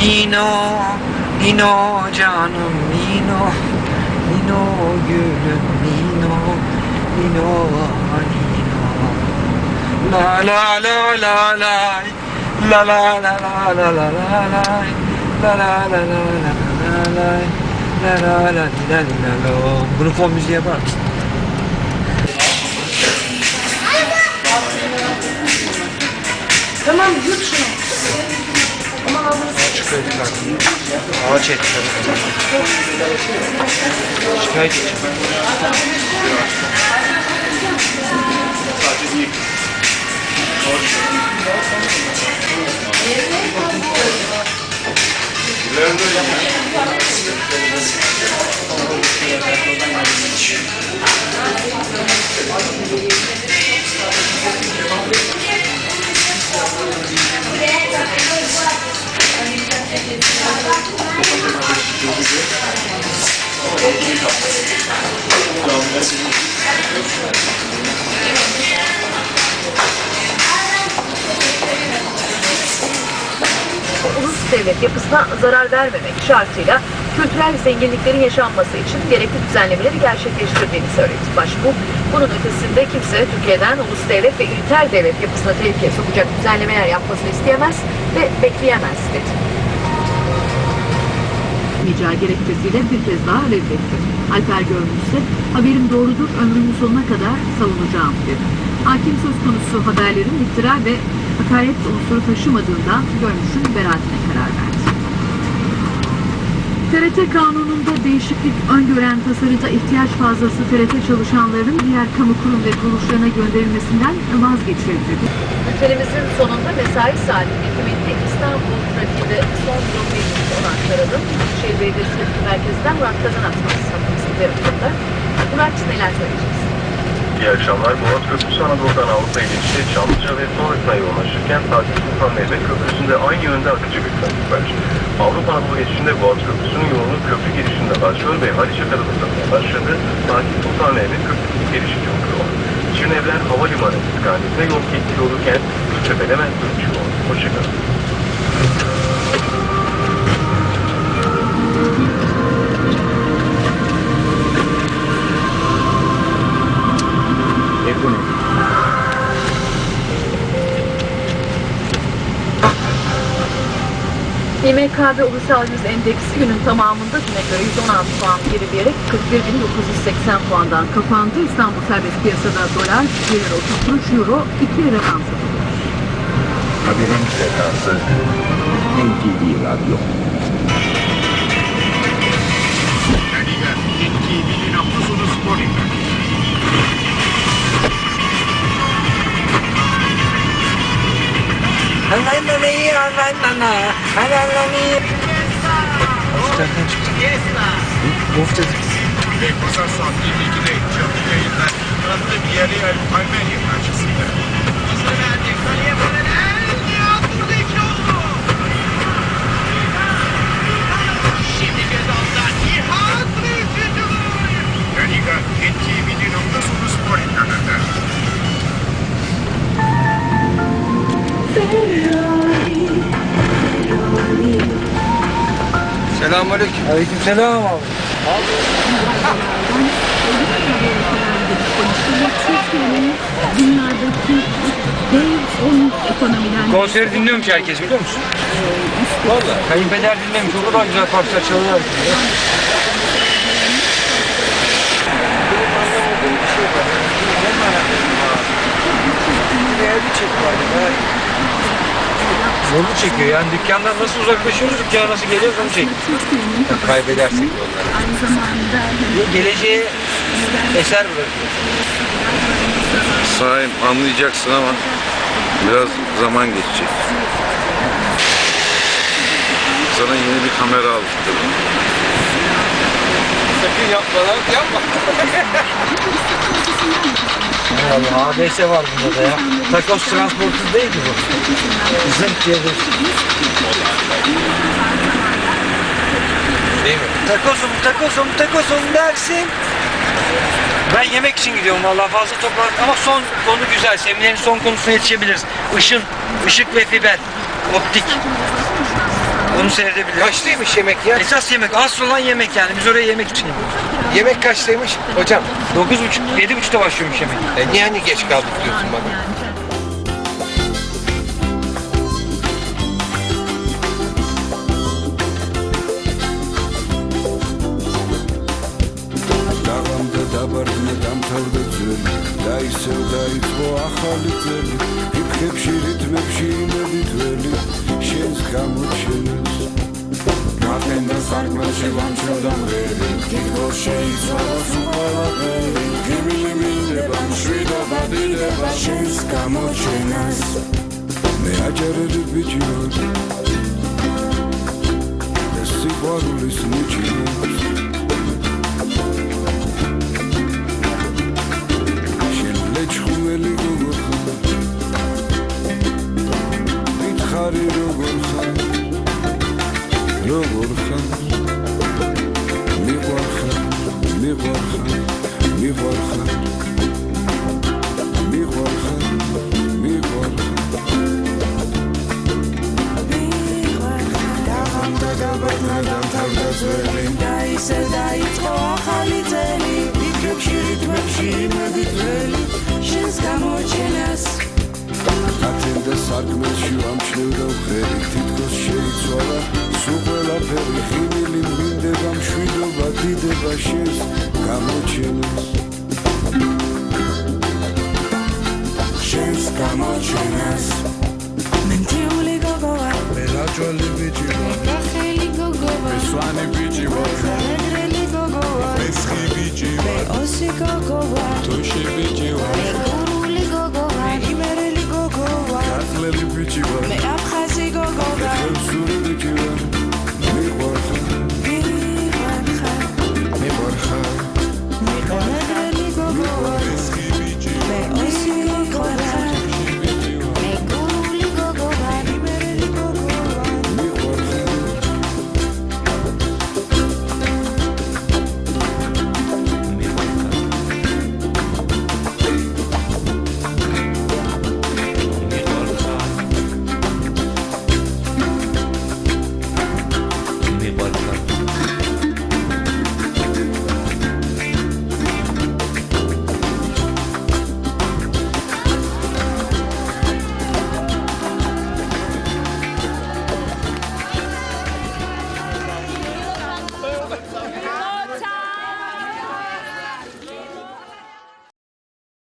Nino, Nino canım Nino, Nino gülüm Nino, Nino, Nino. La la la la la, la la la la la la la la, la la la la la la la. Bunu fon müziği yapar mısın? Tamam yut şunu. Şöyle Ağaç etkiler. Şikayet edeceğim. Devlet yapısına zarar vermemek şartıyla kültürel zenginliklerin yaşanması için gerekli düzenlemeleri gerçekleştirdiğini söyledi. Başbuğ, bunun ötesinde kimse Türkiye'den ulus devlet ve üniter devlet yapısına tehlikeye sokacak düzenlemeler yapmasını isteyemez ve bekleyemez dedi. Rica gerekçesiyle bir kez daha reddetti. Alper Görmüş ise haberim doğrudur ömrümün sonuna kadar savunacağım dedi. Hakim söz konusu haberlerin iftira ve hakaret unsuru taşımadığından Görmüş'ün beraatine karar verdi. TRT kanununda değişiklik öngören tasarıda ihtiyaç fazlası TRT çalışanlarının diğer kamu kurum ve kuruluşlarına gönderilmesinden vazgeçildi. Ülkemizin sonunda mesai saati hükümeti İstanbul trafiğinde son durum olan Karal'ın şehir belediyesi merkezinden Murat Kazan atması tarafında. Murat neler söyleyeceksin? İyi akşamlar. Boğaz Köprüsü Anadolu'dan Avrupa'ya geçişte Çamlıca ve sonrasına yoğunlaşırken Fatih Sultan Mehmet Köprüsü'nde aynı yönde akıcı bir trafik var. Avrupa Anadolu geçişinde Boğaz Köprüsü'nün yoğunluğu köprü girişinde başlıyor ve Haliç'e uzanmaya başladı. Fatih Sultan Mehmet Köprüsü girişi çok yoğun. Şirinevler Havalimanı istikametine yol geçtiği olurken Gültepe hemen dönüş yoğun. Hoşçakalın. Ekonomi. İMKB Ulusal Yüz Endeksi günün tamamında güne göre 116 puan gerileyerek 41.980 puandan kapandı. İstanbul serbest piyasada dolar 1 lira 30 kuruş, euro 2 liradan satılıyor. Haberin frekansı NTV Radyo. Hafta sonu spor yayını. Ofter'den çıktı. Ofter. Pazar saat 22'de canlı yayında Radyo Biyeri Almanya karşısında. Selamünaleyküm. Aleykümselam abi. Dünyadaki dev 13 ekonomiden Konseri dinliyormuş herkes biliyor musun? Valla. Kayınpeder dinlemiş. O kadar güzel parçalar çalıyorlar ki. Yolu çekiyor yani dükkandan nasıl uzaklaşıyoruz, dükkana nasıl geliyoruz onu çekiyor. Ya kaybedersek yolları. aynı zamanda Geleceğe eser bırakıyor. Sahip anlayacaksın ama biraz zaman geçecek. Sana yeni bir kamera aldırdım. Sakın yapma lan, yapma. Allah ABS var bunda da ya. Takos transportuz değil mi bu? Zınk diye dur. Değil mi? Takosum, takosum, takosum dersin. Ben yemek için gidiyorum vallahi fazla toplantı ama son konu güzel. Seminerin son konusuna yetişebiliriz. Işın, ışık ve fiber, optik. Onu seyredebiliyor. Kaçtaymış yemek ya? Esas yemek, asıl olan yemek yani. Biz oraya yemek için gidiyoruz. Yemek kaçtaymış hocam? 9.30, 7.30'da başlıyormuş yemek. E niye hani geç kaldık diyorsun bana? Dağımda da barını tam tavda და ისევ დაიწყო ახალი წელი ფიქრებში რითმებში იმედი თველი შენს გამოჩენას გაფენდა სარკმელში ვამჩნევდა მღერი თითქოს შეიცვალა სულ ყველაფერი გემილი მინდება მშვიდობა დიდება შენს გამოჩენას. მე ვარ ეს სიყვარულის ნიჭი სარკმელში ამჩნევდა ვხერი თითქოს შეიცვალა. სულ ყველაფერი ხინილი მინდება მშვიდობა დიდება შენს გამოჩენას შენს გამოჩენას მე მთიული გოგო ვარ მე რაჯვალი ბიჭი ვარ. მე ხელი გოგო ვარ მე სვანი ბიჭი ვარ. მე ეგრელი გოგო ვარ მე სხი ბიჭი ვარ. მე ოსი გოგო ვარ თუში ბიჭი ვარ. მე